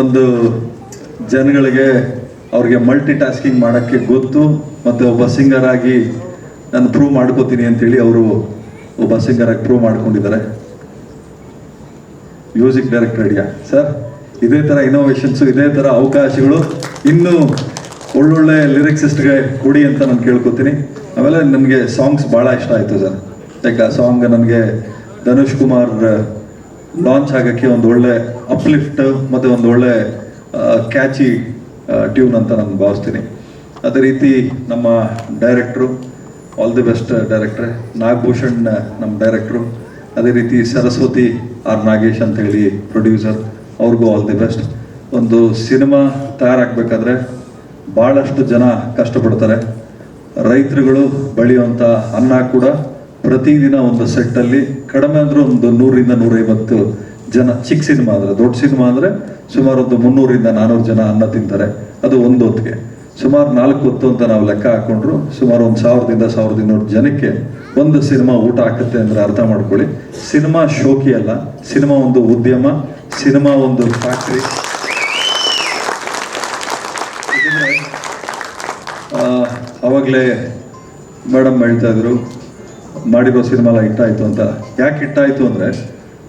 ಒಂದು ಜನಗಳಿಗೆ ಅವ್ರಿಗೆ ಮಲ್ಟಿ ಟಾಸ್ಕಿಂಗ್ ಮಾಡೋಕ್ಕೆ ಗೊತ್ತು ಮತ್ತು ಒಬ್ಬ ಸಿಂಗರ್ ಆಗಿ ನಾನು ಪ್ರೂವ್ ಮಾಡ್ಕೋತೀನಿ ಅಂತೇಳಿ ಅವರು ಒಬ್ಬ ಸಿಂಗರ್ ಆಗಿ ಪ್ರೂವ್ ಮಾಡ್ಕೊಂಡಿದ್ದಾರೆ. ಮ್ಯೂಸಿಕ್ ಡೈರೆಕ್ಟರ್ ಐಡಿಯಾ ಸರ್ ಇದೇ ಥರ ಇನೋವೇಷನ್ಸು ಇದೇ ಥರ ಅವಕಾಶಗಳು ಇನ್ನೂ ಒಳ್ಳೊಳ್ಳೆ ಲಿರಿಕ್ಸಿಸ್ಟ್ಗೆ ಕೊಡಿ ಅಂತ ನಾನು ಕೇಳ್ಕೊತೀನಿ. ಆಮೇಲೆ ನನಗೆ ಸಾಂಗ್ಸ್ ಭಾಳ ಇಷ್ಟ ಆಯಿತು ಸರ್ ಲೈಕ್ ಆ ಸಾಂಗ್ ನನಗೆ ಧನುಷ್ ಕುಮಾರ್ ಲಾಂಚ್ ಆಗೋಕ್ಕೆ ಒಂದು ಒಳ್ಳೆ ಅಪ್ಲಿಫ್ಟ್ ಮತ್ತು ಒಂದು ಒಳ್ಳೆ ಕ್ಯಾಚಿ ಟ್ಯೂನ್ ಅಂತ ನಾನು ಭಾವಿಸ್ತೀನಿ. ಅದೇ ರೀತಿ ನಮ್ಮ ಡೈರೆಕ್ಟ್ರು ಆಲ್ ದಿ ಬೆಸ್ಟ್ ಡೈರೆಕ್ಟ್ರೆ ನಾಗಭೂಷಣ್, ನಮ್ಮ ಡೈರೆಕ್ಟ್ರು ಅದೇ ರೀತಿ ಸರಸ್ವತಿ ಆರ್ ನಾಗೇಶ್ ಅಂತ ಹೇಳಿ ಪ್ರೊಡ್ಯೂಸರ್ ಅವ್ರಿಗೂ ಆಲ್ ದಿ ಬೆಸ್ಟ್ ಒಂದು ಸಿನಿಮಾ ತಯಾರಾಗಬೇಕಾದ್ರೆ ಭಾಳಷ್ಟು ಜನ ಕಷ್ಟಪಡ್ತಾರೆ. ರೈತರುಗಳು ಬೆಳೆಯುವಂಥ ಅನ್ನ ಕೂಡ ಪ್ರತಿದಿನ ಒಂದು ಸೆಟ್ಟಲ್ಲಿ ಕಡಿಮೆ ಅಂದ್ರೆ ಒಂದು ನೂರಿಂದ ನೂರೈವತ್ತು ಜನ, ಚಿಕ್ಕ ಸಿನಿಮಾ ಅಂದರೆ, ದೊಡ್ಡ ಸಿನಿಮಾ ಅಂದರೆ ಸುಮಾರು ಒಂದು ಮುನ್ನೂರಿಂದ ನಾನ್ನೂರು ಜನ ಅನ್ನ ತಿಂತಾರೆ. ಅದು ಒಂದು ಹೊತ್ತಿಗೆ. ಸುಮಾರು ನಾಲ್ಕು ಹೊತ್ತು ಅಂತ ನಾವು ಲೆಕ್ಕ ಹಾಕೊಂಡ್ರು, ಸುಮಾರು ಒಂದು ಸಾವಿರದಿಂದ ಸಾವಿರದ ಇನ್ನೂರು ಜನಕ್ಕೆ ಒಂದು ಸಿನಿಮಾ ಊಟ ಹಾಕುತ್ತೆ ಅಂದರೆ ಅರ್ಥ ಮಾಡ್ಕೊಳ್ಳಿ. ಸಿನಿಮಾ ಶೋಕಿ ಅಲ್ಲ, ಸಿನಿಮಾ ಒಂದು ಉದ್ಯಮ, ಸಿನಿಮಾ ಒಂದು ಫ್ಯಾಕ್ಟ್ರಿ. ಅವಾಗಲೇ ಮೇಡಮ್ ಹೇಳ್ತಾ ಇದ್ರು ಮಾಡಿರೋ ಸಿನಿಮಾಲ ಹಿಟ್ಟಾಯ್ತು ಅಂತ. ಯಾಕೆ ಹಿಟ್ಟಾಯ್ತು ಅಂದರೆ,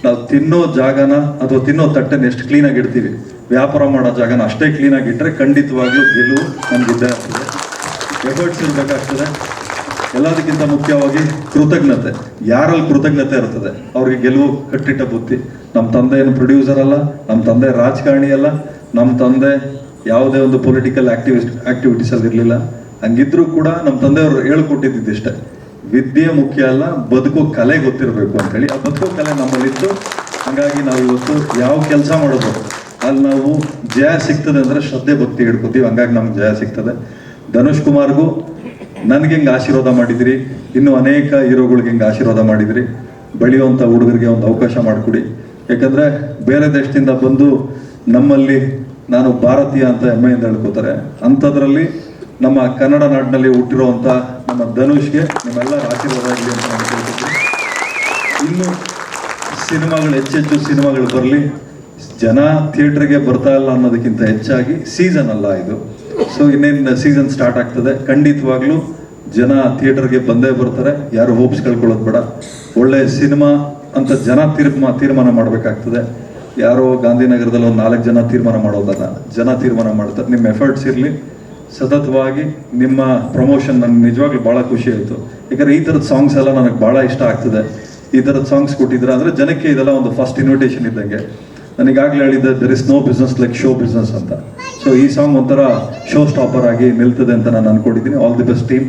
ನಾವು ತಿನ್ನೋ ಜಾಗನ ಅಥವಾ ತಿನ್ನೋ ತಟ್ಟೆನ ಎಷ್ಟು ಕ್ಲೀನಾಗಿ ಇಡ್ತೀವಿ. ವ್ಯಾಪಾರ ಮಾಡೋ ಜಾಗನ ಅಷ್ಟೇ ಕ್ಲೀನಾಗಿ ಇಟ್ಟರೆ ಖಂಡಿತವಾಗ್ಲೂ ಗೆಲುವು ನಮಗಿದ್ದೇ ಆಗ್ತದೆ. ಎಫರ್ಟ್ಸ್ ಇರಬೇಕಾಗ್ತದೆ. ಎಲ್ಲದಕ್ಕಿಂತ ಮುಖ್ಯವಾಗಿ ಕೃತಜ್ಞತೆ. ಯಾರಲ್ಲಿ ಕೃತಜ್ಞತೆ ಇರ್ತದೆ? ಅವ್ರಿಗೆ ಗೆಲುವು ಕಟ್ಟಿಟ್ಟ ಬುತ್ತಿ ನಮ್ಮ ತಂದೆ ಏನು ಪ್ರೊಡ್ಯೂಸರ್ ಅಲ್ಲ ನಮ್ಮ ತಂದೆ ರಾಜಕಾರಣಿ ಅಲ್ಲ ನಮ್ಮ ತಂದೆ ಯಾವುದೇ ಒಂದು ಪೊಲಿಟಿಕಲ್ ಆಕ್ಟಿವಿಸ್ಟ್ ಆಕ್ಟಿವಿಟೀಸ್ ಅಲ್ಲಿ ಇರಲಿಲ್ಲ ಹಂಗಿದ್ರು ಕೂಡ ನಮ್ಮ ತಂದೆಯವರು ಹೇಳ್ಕೊಟ್ಟಿದ್ದಿಷ್ಟೇ ವಿದ್ಯೆ ಮುಖ್ಯ ಅಲ್ಲ, ಬದುಕು ಕಲೆ ಗೊತ್ತಿರಬೇಕು ಅಂತ ಹೇಳಿ ಆ ಬದುಕು ಕಲೆ ನಮ್ಮಲ್ಲಿತ್ತು. ಹಾಗಾಗಿ ನಾವು ಇವತ್ತು ಯಾವ ಕೆಲಸ ಮಾಡೋದು, ಅಲ್ಲಿ ನಾವು ಜಯ ಸಿಗ್ತದೆ ಅಂದ್ರೆ ಶ್ರದ್ಧೆ ಭಕ್ತಿ ಹಿಡ್ಕೊತೀವಿ. ಹಂಗಾಗಿ ನಮ್ಗೆ ಜಯ ಸಿಗ್ತದೆ. ಧನುಷ್ ಕುಮಾರ್ಗೂ ನನಗೆ ಹಿಂಗೆ ಆಶೀರ್ವಾದ ಮಾಡಿದಿರಿ. ಇನ್ನು ಅನೇಕ ಹೀರೋಗಳಿಗೆ ಹಿಂಗೆ ಆಶೀರ್ವಾದ ಮಾಡಿದಿರಿ. ಬೆಳೆಯುವಂಥ ಹುಡುಗರಿಗೆ ಒಂದು ಅವಕಾಶ ಮಾಡಿಕೊಡಿ. ಯಾಕಂದ್ರೆ ಬೇರೆ ದೇಶದಿಂದ ಬಂದು ನಮ್ಮಲ್ಲಿ ನಾನು ಭಾರತೀಯ ಅಂತ ಹೆಮ್ಮೆಯಿಂದ ಹೇಳ್ಕೋತಾರೆ. ಅಂಥದ್ರಲ್ಲಿ ನಮ್ಮ ಕನ್ನಡ ನಾಡಿನಲ್ಲಿ ಹುಟ್ಟಿರುವಂಥ ನಮ್ಮ ಧನುಷ್ಗೆ ನಿಮ್ಮೆಲ್ಲರ ಆಶೀರ್ವಾದ ಆಗಲಿ ಅಂತ ನಾನು ಕೇಳ್ತೀನಿ ಇನ್ನು ಸಿನಿಮಾಗಳು, ಹೆಚ್ಚೆಚ್ಚು ಸಿನಿಮಾಗಳು ಬರಲಿ. ಜನ ಥಿಯೇಟ್ರಿಗೆ ಬರ್ತಾ ಇಲ್ಲ ಅನ್ನೋದಕ್ಕಿಂತ ಹೆಚ್ಚಾಗಿ ಸೀಸನ್ ಅಲ್ಲ ಇದು. ಸೊ ಇನ್ನೇನು ಸೀಸನ್ ಸ್ಟಾರ್ಟ್ ಆಗ್ತದೆ. ಖಂಡಿತವಾಗ್ಲೂ ಜನ ಥಿಯೇಟರ್ಗೆ ಬಂದೇ ಬರ್ತಾರೆ. ಯಾರು ಹೋಪ್ಸ್ ಕಳ್ಕೊಳ್ಳೋದು ಬೇಡ. ಒಳ್ಳೆ ಸಿನಿಮಾ ಅಂತ ಜನ ತೀರ್ಮಾ, ತೀರ್ಮಾನ ಮಾಡಬೇಕಾಗ್ತದೆ. ಯಾರೋ ಗಾಂಧಿನಗರದಲ್ಲಿ ಒಂದು ನಾಲ್ಕು ಜನ ತೀರ್ಮಾನ ಮಾಡೋದಲ್ಲ ಜನ ತೀರ್ಮಾನ ಮಾಡ್ತಾರೆ. ನಿಮ್ಮ ಎಫರ್ಟ್ಸ್ ಇರಲಿ. ಸತತವಾಗಿ ನಿಮ್ಮ ಪ್ರಮೋಷನ್ ನನಗೆ ನಿಜವಾಗ್ಲೂ ಭಾಳ ಖುಷಿ ಆಯಿತು. ಯಾಕಂದರೆ ಈ ಥರದ ಸಾಂಗ್ಸ್ ಎಲ್ಲ ನನಗೆ ಭಾಳ ಇಷ್ಟ ಆಗ್ತದೆ. ಈ ಥರದ ಸಾಂಗ್ಸ್ ಕೊಟ್ಟಿದ್ರೆ ಅಂದರೆ ಜನಕ್ಕೆ ಇದೆಲ್ಲ ಒಂದು ಫಸ್ಟ್ ಇನ್ವಿಟೇಷನ್ ಇದ್ದಂಗೆ. ನನಗಾಗಲೇ ಹೇಳಿದ್ದೆ there is no business like show business ಅಂತ. ಸೊ ಈ ಸಾಂಗ್ ಒಂಥರ ಶೋ ಸ್ಟಾಪರ್ ಆಗಿ ನಿಲ್ತದೆ ಅಂತ ನಾನು ಅನ್ಕೊಂಡಿದ್ದೀನಿ. All the best team